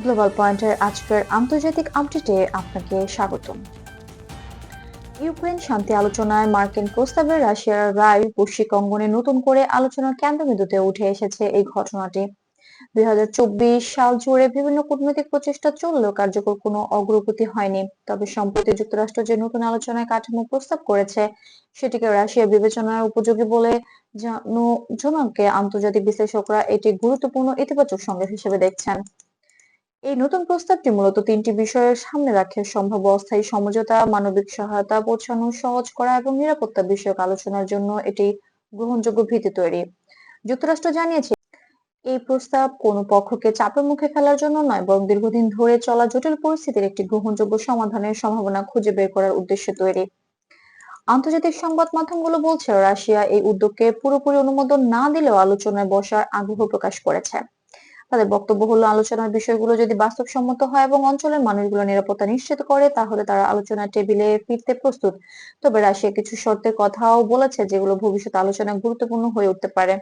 Global পয়েন্টের আজকের আন্তর্জাতিক আপডেটে আপনাকে স্বাগতম। ইউক্রেন শান্তি আলোচনায় মার্কিন প্রস্তাবে রাশিয়ার রায় বৈশ্বিক অঙ্গনে নতুন করে আলোচনার কেন্দ্রবিন্দুতে উঠে এসেছে এই ঘটনাটি। দুই সাল জুড়ে বিভিন্ন কূটনৈতিক প্রচেষ্টা চললেও কার্যকর কোনো অগ্রগতি হয়নি। তবে সম্প্রতি যুক্তরাষ্ট্র যে নতুন আলোচনায় কাঠামো প্রস্তাব করেছে, সেটিকে রাশিয়া বিবেচনার উপযোগী বলে জনকে আন্তর্জাতিক বিশ্লেষকরা এটি গুরুত্বপূর্ণ ইতিবাচক সংকেত হিসেবে দেখছেন। এই নতুন প্রস্তাবটি মূলত তিনটি বিষয়ের সামনে রাখে। সম্ভাব্য অস্থায়ী সমঝোতা, মানবিক সহায়তা পৌঁছানো, সহজ করা এবং নিরাপত্তা বিষয়ক আলোচনার জন্য এটি গ্রহণযোগ্য ভিত্তি তৈরি। যুক্তরাষ্ট্র জানিয়েছে, এই প্রস্তাব কোন পক্ষকে চাপের মুখে ফেলার জন্য নয়, বরং দীর্ঘদিন ধরে চলা জটিল পরিস্থিতির একটি গ্রহণযোগ্য সমাধানের সম্ভাবনা খুঁজে বের করার উদ্দেশ্যে তৈরি। আন্তর্জাতিক সংবাদ মাধ্যমগুলো বলছে, রাশিয়া এই উদ্যোগকে পুরোপুরি অনুমোদন না দিলেও আলোচনায় বসার আগ্রহ প্রকাশ করেছে। তাদের বক্তব্য হলো, আলোচনার বিষয়গুলো যদি বাস্তবসম্মত হয় এবং অঞ্চলের মানুষগুলো নিরাপত্তা নিশ্চিত করে, তাহলে তারা আলোচনার টেবিলে ফিরতে প্রস্তুত। তবে রাশিয়া কিছু শর্তের কথাও বলেছে যেগুলো ভবিষ্যৎ আলোচনায় গুরুত্বপূর্ণ হয়ে উঠতে পারে।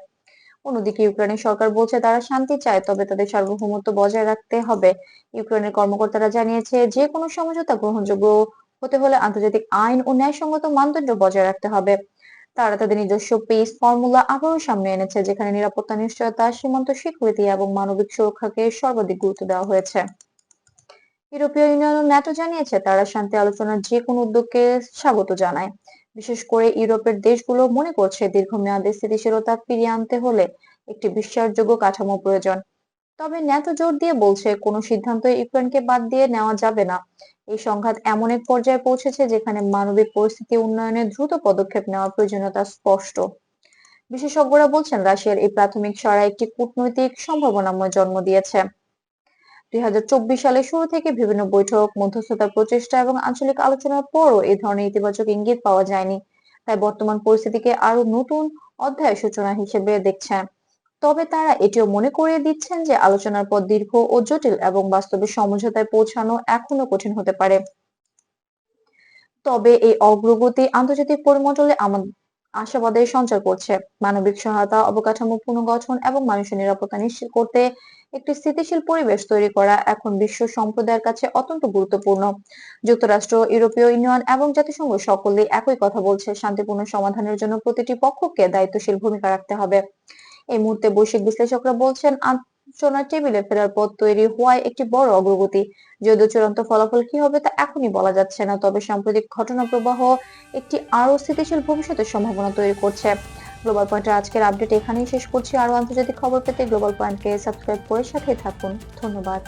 অন্যদিকে ইউক্রেনের সরকার বলছে তারা শান্তি চায়, তবে তাদের সার্বভৌমত্ব বজায় রাখতে হবে। ইউক্রেনের কর্মকর্তারা জানিয়েছে যে কোনো সমঝোতা গ্রহণযোগ্য হতে হলে আন্তর্জাতিক আইন ও ন্যায়সঙ্গত মানদণ্ড বজায় রাখতে হবে। তারা তাদের নিজস্ব পেস ফর্মুলা আবারও সামনে এনেছে, যেখানে নিরাপত্তা, নিশ্চয়তা, সীমান্ত স্বীকৃতি এবং মানবিক সুরক্ষাকে সর্বাধিক গুরুত্ব দেওয়া হয়েছে। ইউরোপীয় ইউনিয়ন ও ন্যাটো জানিয়েছে, তারা শান্তি আলোচনার যে কোনো উদ্যোগকে স্বাগত জানায়। বিশেষ করে ইউরোপের দেশগুলো মনে করছে, দীর্ঘমেয়াদে স্থিতিশীলতা ফিরিয়ে আনতে হলে একটি বিশ্বাসযোগ্য কাঠামো প্রয়োজন। তবে ন্যাটো জোর দিয়ে বলছে, কোনো সিদ্ধান্ত ইউক্রেনকে বাদ দিয়ে নেওয়া যাবে না। এই সংঘাত এমন এক পর্যায়ে পৌঁছেছে যেখানে মানবিক পরিস্থিতি উন্নয়নে দ্রুত পদক্ষেপ নেওয়ার প্রয়োজনীয়তা স্পষ্ট। বিশেষজ্ঞরা বলছেন, রাশিয়ার এই প্রাথমিক সরা একটি কূটনৈতিক সম্ভাবনাময় জন্ম দিয়েছে। দুই সালের শুরু থেকে বিভিন্ন বৈঠক মধ্যস্থতার প্রচেষ্টা এবং আঞ্চলিক আলোচনার পরও এই ধরনের ইতিবাচক ইঙ্গিত পাওয়া যায়নি। তাই বর্তমান পরিস্থিতিকে আরও নতুন অধ্যায় সূচনা হিসেবে দেখছেন। তবে তারা এটিও মনে করিয়ে দিচ্ছেন যে আলোচনার পর দীর্ঘ ও জটিল এবং বাস্তবে সমঝোতায় পৌঁছানো এখনও কঠিন হতে পারে। তবে এই অগ্রগতি আন্তর্জাতিক পরিমণ্ডলে আমাদের আশাবাদের সঞ্চার করছে। মানবিক সহায়তা, অবকাঠামো পুনর্গঠন এবং মানুষের নিরাপত্তা নিশ্চিত করতে একটি স্থিতিশীল পরিবেশ তৈরি করা এখন বিশ্ব সম্প্রদায়ের কাছে অত্যন্ত গুরুত্বপূর্ণ। যুক্তরাষ্ট্র, ইউরোপীয় ইউনিয়ন এবং জাতিসংঘ সকলেই একই কথা বলছে। শান্তিপূর্ণ সমাধানের জন্য প্রতিটি পক্ষকে দায়িত্বশীল ভূমিকা রাখতে হবে। এই মুহূর্তে বৈশ্বিক বিশ্লেষকরা বলছেন, আলোচনার টেবিলে ফেরার পথ তৈরি হওয়ায় একটি বড় অগ্রগতি। যদিও চূড়ান্ত ফলাফল কি হবে তা এখনই বলা যাচ্ছে না, তবে সাম্প্রতিক ঘটনা প্রবাহ একটি আরও স্থিতিশীল ভবিষ্যতের সম্ভাবনা তৈরি করছে। গ্লোবাল পয়েন্টের আজকের আপডেট এখানেই শেষ করছি। আরও আন্তর্জাতিক খবর পেতে গ্লোবাল পয়েন্টকে সাবস্ক্রাইব করে সাথে থাকুন। ধন্যবাদ।